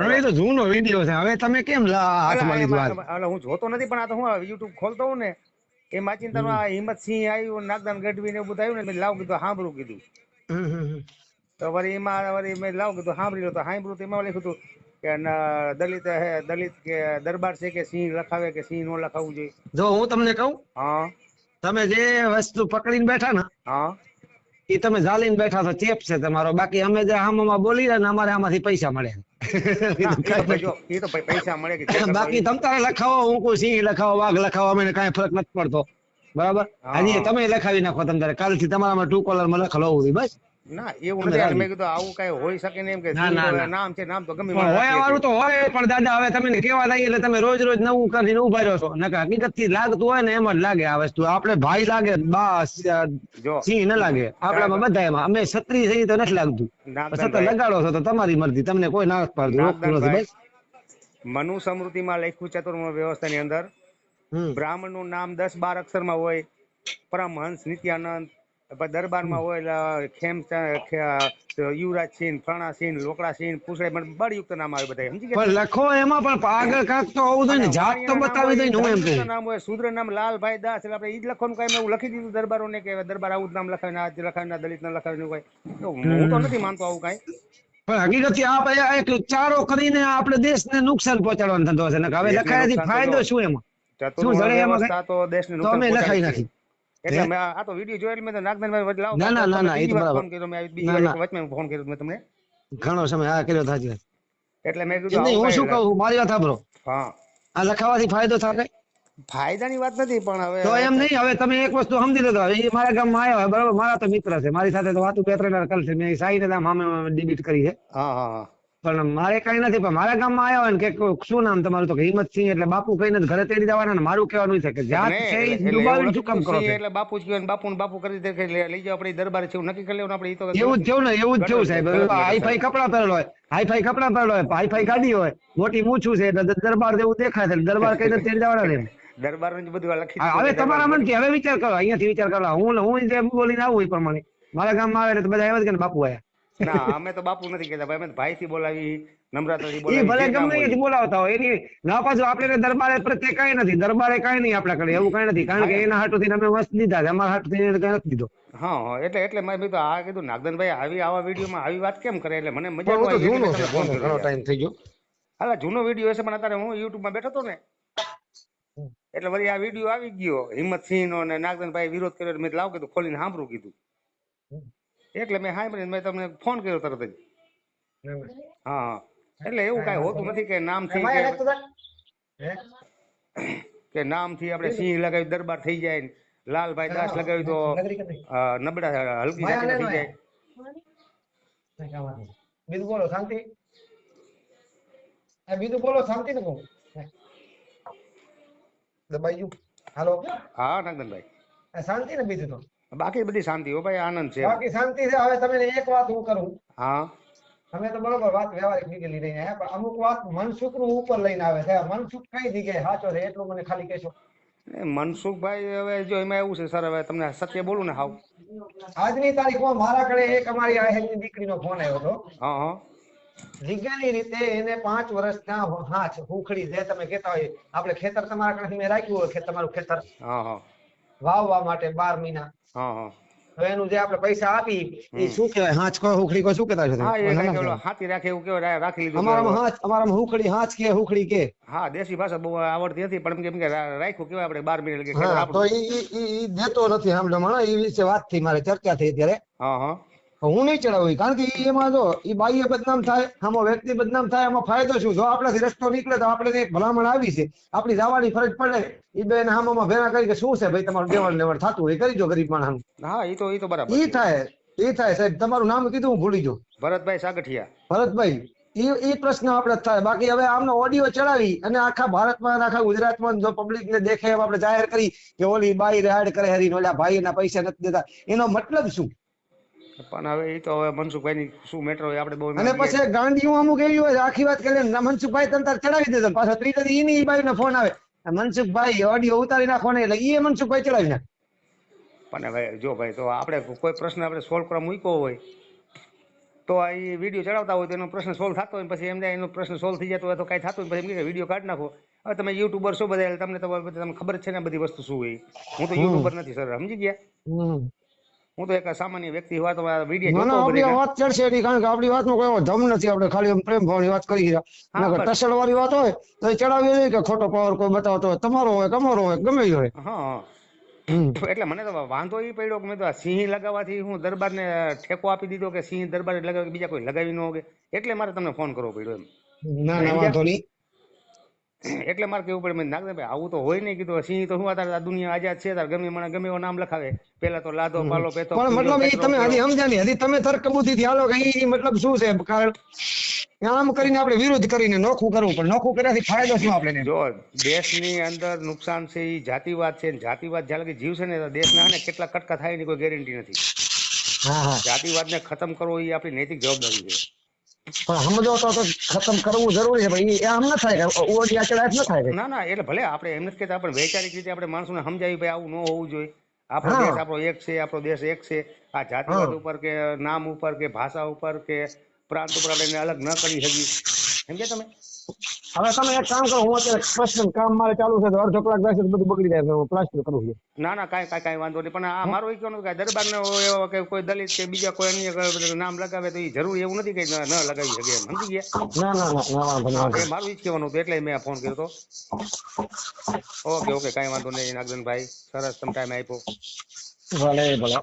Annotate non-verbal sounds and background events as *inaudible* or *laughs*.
હવે એ તો જૂનો વીડિયો છે. હવે તમે કેમ હાથમાં લીધું અલા, હું જોતો નથી પણ આ તો હું યુટ્યુબ ખોલતો હું ને એ માચીન તારું આ હિંમતસિંહ આવ્યું નાગદાન ગઢવી ને એવું બધું આવ્યું ને લાવ કીધું સાંભળું કીધું. તો વળી એમાં વળી મેં લાવ કીધું સાંભળી લો તો સાંભળ્યું તો એમાં લખ્યું હતું કે દલિત હે દલિત કે દરબાર છે કે સિંહ લખાવે કે સિંહ નો લખાવવું જોઈએ? જો હું તમને કહું હા. તમે જે વસ્તુ પકડીને બેઠા ને હા. એ તમે ઝાલીને બેઠા તો ચેપ છે તમારો. બાકી અમે જે આમાં બોલી રહ્યા ને અમારે આમાંથી પૈસા મળે *laughs* બાકી તમ તારે લખાવો હું કોઈ સિંહ લખાવો વાઘ લખાવો મને કઈ ફરક નથી પડતો. બરાબર. હજી તમે લખાવી નાખો તમ તારે કાલથી તમારામાં ટુ કોલરમાં લખેલો બસ. ના એવું નથી. મેં કીધું આવું કઈ હોઈ શકે ને એમ કે ના, સિંહ ના, તો ના. નામ છે નામ તો ગમે હોય વાળું તો હોય પણ દાદા હવે તમે કેવા લાગી એટલે તમે રોજ રોજ નવું કરીને ઊભા રહ્યો છો. નકર હકીકતથી લાગતું હોય ને એમ જ લાગે આ વસ્તુ. આપણે ભાઈ લાગે બા સિંહ ન લાગે. આપણામાં બધા એમાં અમે છત્રી સહી તો નથી લાગતું. લગાડો છો તો તમારી મરજી. તમને કોઈ ના પાડતું રોકતું નથી. બસ. મનુ સમૃદ્ધિમાં લખ્યું ચતુર્મ વ્યવસ્થાની અંદર. બ્રાહ્મણનું નામ દસ બાર અક્ષરમાં હોય. પરમહંસ નિત્યાનંદ દરબારમાં હોય ખેમ યુવરાજ સિંહ ફણા સિંહ લોકડા સિંહ પૂછડે પણ બળયુક્ત નામ આવે બધા સમજી ગયા લખો એમાં પણ આગળ કાંક તો આવું જોઈએ ને જાત તો બતાવી દઈ હું એમ કહું. નામ હોય શૂદ્ર નામ લાલભાઈ દાસ એટલે આપણે ઈ જ લખવાનું કાંઈ એવું લખી દીધું દરબારોને કે દરબાર આવું જ નામ લખાવે આ જ લખાવે ને આ દલિત ને એવું કાંઈ. તો હું તો નથી માનતો આવું કાંઈ. પણ હકીકતથી આપ એક ચારો કરીને આપણે દેશને નુકસાન પહોંચાડવાનો ધંધો છે. હવે લખાયાથી ફાયદો શું એમાં? શું જડે એમાં તો દેશને નુકસાન લખાઈ નાખી. એટલે મેં આ તો વીડિયો જોયો એટલે મેં તો વચ્ચે લાવો ના, ના, ના, ના, એ તો બરાબર. ફોન કર્યો મેં બીજી વાર વચમાં ફોન કર્યો મેં તમને. ઘણો સમય આ કર્યો થાજી એટલે મેં કીધું નહીં, હું શું કહું મારી વાત સાંભળો. હા. આ લખાવાથી ફાયદો થાય ફાયદાની વાત નથી પણ હવે તો એમ નહીં હવે તમે એક વસ્તુ સમજી લેતો હવે એ મારા ગામમાં આવ્યો બરાબર મારા તો મિત્ર છે મારી સાથે તો વાતું બે ત્રણ વાર કરશે મેં સાઈ નામ સામે ડિબીટ કરી છે. હા હા હા. પણ મારે કઈ નથી પણ મારા ગામમાં આવ્યા હોય ને કે શું નામ તમારું તો કે હિંમતસિંહ એટલે બાપુ કહીને ઘરે તેડી જવાના ને મારું કહેવાનું છે કે જાત છે ડુબાવીને શું કામ કરો એટલે બાપુ જ કહેવાય બાપુ ને બાપુ કરી દે કે લઈ જાવ આપણે દરબાર છે નક્કી કરી લેવું આપણે તો એવું જ થયું ને એવું જ થયું સાહેબ. હાઈફાઈ કપડા પહેરેલો હોય હાઈફાઈ કપડા પહેરેલો હોય હાઈફાઈ ગાડી હોય મોટી મૂછું છે એટલે દરબાર જેવું દેખાય છે દરબાર કહીને તેડી જવાના ને. દરબાર જ બધું લખી હવે તમારા મન કે હવે વિચાર કરો અહીંયાથી વિચાર કરો હું હું જે બોલીને આવું એ પ્રમાણે. મારા ગામમાં આવે એટલે તો બધા આવ્યા જ કે બાપુ આયા. ના અમે તો બાપુ નથી કહેતા ભાઈ અમે ભાઈ થી બોલાવી નમ્રતાથી બોલાવી ભલે ગમે. એથી બોલાવતા હોય એની ના પાછું આપણે દરબારે પ્રત્યે કઈ નથી દરબારે કઈ નહીં આપણા કડે એવું કઈ નથી કારણ કે એના હાટુથી અમે વસ્ત દીધા છે અમારા હાટુથી એને કઈ નથી દીધો. હા એટલે એટલે મેં કીધું આ કીધું નાગદનભાઈ આવી આવા વિડીયોમાં આવી વાત કેમ કરે? એટલે મને મજા આવે મેં ઘણો ટાઈમ થઈ ગયો. હાલા જૂનો વીડિયો હશે પણ અત્યારે હું યુટ્યુબમાં બેઠો હતો ને એટલે વળી આ વીડિયો આવી ગયો હિંમતસિંહ નો ને નાગદનભાઈ વિરોધ કર્યો એટલે મેં લાવ કીધું ખોલીને સાંભળું કીધું. એટલે મેં સાંભળીને મેં તમને ફોન કર્યો તરત જ. હા હા. એટલે એવું કાંઈ હોતું નથી કે નામથી કે કે નામથી આપણે સિંહ લગાવી દરબાર થઈ જાય ને. લાલભાઈ દાસ લગાવી તો અ, નબળા હલકી જાતિના થઈ જાય. બીજું બોલો શાંતિ? આ બીજું બોલો શાંતિ ને કહું દબાઈ ગયું. હાલો. હા નાગદનભાઈ. આ શાંતિ ને બીજું તો? બાકી બધી શાંતિ હો ભાઈ આનંદ છે બાકી શાંતિ છે. હવે તમે એક વાત હું કરું. હા. તમે તો બરોબર વાત વ્યવહારિક લઈને આવ્યા પણ અમુક વાત મનસુખનું ઉપર લઈને આવે છે. મનસુખ કઈ જગ્યાએ સાચો છે એટલું મને ખાલી કહેશો. મનસુખભાઈ હવે જો એમાં એવું છે સર હવે તમને સત્ય બોલું ને હાવ. આજની તારીખમાં મારા કડે એક અમારી આહેલની દીકરીનો ફોન આવ્યો હતો. હા હા. વિજ્ઞાની રીતે એને પાંચ વર્ષ ત્યાં હાથ હુખડી જે તમે કેતા હોય આપણે ખેતર તમારા કણે મેં રાખ્યું હોય કે તમારું ખેતર. હા હા. વાવવા માટે બાર મહિના. હા હા. હવે એનું જે આપણે પૈસા આપી એ શું કહેવાય? હાચ કો હુખડી કો શું કહેતા છો હાથી રાખે એવું કેવાય રાખી લીધું અમારામાં હાચ અમારામાં હુખડી હાચ કે હુખડી કે? હા દેશી ભાષા બહુ આવડતી હતી પણ કેમ કે રાખ્યું કેવાય આપણે બાર મિનિટ તો એ દેતો નથી સાંભળવામાં એ વિશે વાત થઈ મારે ચર્ચા થઈ ત્યારે હા હા. હું નહીં ચડાવું કારણ કે એમાં જો એ બાહ્ય બદનામ થાય આમાં વ્યક્તિ બદનામ થાય એમાં ફાયદો શું? જો આપણાથી રસ્તો નીકળે તો આપણે એક ભલામણ આવી છે આપણી જવાની ફરજ પડે. એ બેન હામામાં ભેગા કરી કે શું છે ભાઈ તમારું દેવાણ લેવડ થતું હોય કરી જો ગરીબ માણસ હા એ તો એ તો બરાબર એ થાય એ થાય સાહેબ. તમારું નામ કીધું હું ભૂલી જાઉં ભરતભાઈ સાગઠિયા. ભરતભાઈ એ એ પ્રશ્ન આપણે થાય. બાકી હવે આમનો ઓડિયો ચડાવી અને આખા ભારતમાં આખા ગુજરાતમાં જો પબ્લિક ને દેખે આપણે જાહેર કરી કે ઓલી બાઈ રાડ કરે હરી ઓલા ભાઈ ના પૈસા નથી દેતા. એનો મતલબ શું? પણ હવે એ તો હવે મનસુખભાઈ ની શું મેટર હોય આપણે બહુ અને પછી ગાંડીઓ અમુક એવી હોય આખી વાત કરી મનસુખભાઈ તમ તાર ચડાવી દેતો પાછો ત્રીજા દી ઈની ઈ બાઈને ફોન આવે. મનસુખભાઈ ઓડિયો ઉતારી નાખો ને એટલે એ મનસુખભાઈ ચડાવી નાખે. પણ હવે જો ભાઈ તો આપણે કોઈ પ્રશ્ન આપણે સોલ્વ કરવા મૂક્યો હોય તો આ એ વીડિયો ચડાવતા હોય તો એનો પ્રશ્ન સોલ્વ થતો હોય પછી એમને એનો પ્રશ્ન સોલ્વ થઈ જતો હોય તો કાંઈ થતું હોય પછી એમ કે વીડિયો કાઢી નાખો. હવે તમે યુટ્યુબર છો બધા તમને તમને ખબર છે ને બધી વસ્તુ શું હોય. હું તો યુટ્યુબર નથી સર સમજી ગયા. હું તો એક સામાન્ય વ્યક્તિ હોવા તો વીડિયો ના આપણી વાત ચડશે નહીં કારણ કે આપણી વાતમાં કોઈ ધમ નથી આપણે ખાલી પ્રેમ ભાવની વાત કરી રહ્યા. નકર ટસલ વાળી વાત હોય તો એ ચડાવીએ નહીં કે ખોટો પાવર કોઈ બતાવતો હોય. તમારો હોય તમારો હોય ગમે હોય. હા. હા એટલે મને તો વાંધો એ પડ્યો કે મેં તો સિંહ લગાવવાથી હું દરબારને ઠેકો આપી દીધો કે સિંહ દરબાર લગાવે બીજા કોઈ લગાવી ન હોગે. એટલે મારે તમને ફોન કરવો પડ્યો એમ. ના ના વાંધો નહીં. એટલે મારે કેવું પડે મેં નાગદા ભાઈ આવું તો હોય નહીં. કીધું સિંહ તો શું આ દુનિયા આઝાદ છે? તાર ગમે મને ગમે એવો નામ લખાવે. પેલા તો લાદો પાલો પેતો પણ મતલબ એ તમે હજી સમજ્યા નહીં. હજી તમે તર્ક બુદ્ધિ થી હાલો કે એ મતલબ શું છે? કારણ આમ કરીને આપણે વિરોધ કરીને નોખું કરવું પણ નોખું કર્યાથી ફાયદો શું આપણે જો દેશની અંદર નુકસાન છે એ જાતિવાદ છે જાતિવાદ જ્યાં લગી જીવશે ને દેશ દેશના ને કેટલા કટકા થાય એની કોઈ ગેરંટી નથી. જાતિવાદ ને જાતિવાદને ખતમ કરવો એ આપણી નૈતિક જવાબદારી છે. પણ સમજો તો ખતમ કરવું જરૂરી છે પણ એ આમ ન થાય કે ઓડિયા ચડાય ન થાય ના ના એટલે ભલે આપણે એમ નથી કહેતા પણ વૈચારિક રીતે આપણે માણસોને સમજાવી ભાઈ આવું ન હોવું જોઈએ. આપણો દેશ આપણો એક છે આપણો દેશ એક છે. આ જાતિવાદ ઉપર કે નામ ઉપર કે ભાષા ઉપર કે પ્રાંત ઉપર આપણે એને અલગ ન કરી શકીએ. સમજ્યા તમે? હવે તમે એક કામ કરો હું અત્યારે પર્સનલ કામ મારે ચાલુ છે તો અડધો કલાક બેસે બધું બગડી જાય હું પ્લાસ્ટર કરું છું. ના ના કાંઈ કાંઈ કાંઈ વાંધો નહીં પણ આ મારું એ કહેવાનું કે દરબારને એવો કે કોઈ દલિત કે બીજા કોઈ અન્ય નામ લગાવે તો એ જરૂર એવું નથી કે ન ન લગાવી શકે એમ સમજી ગયા? ના ના ના ના વાંધો નહીં, મારું એ જ કહેવાનું હતું એટલે મેં ફોન કર્યો હતો ઓકે ઓકે કાંઈ વાંધો નહીં નાગદનભાઈ સરસ તમે ટાઈમ આપ્યો. ભલે ભલે.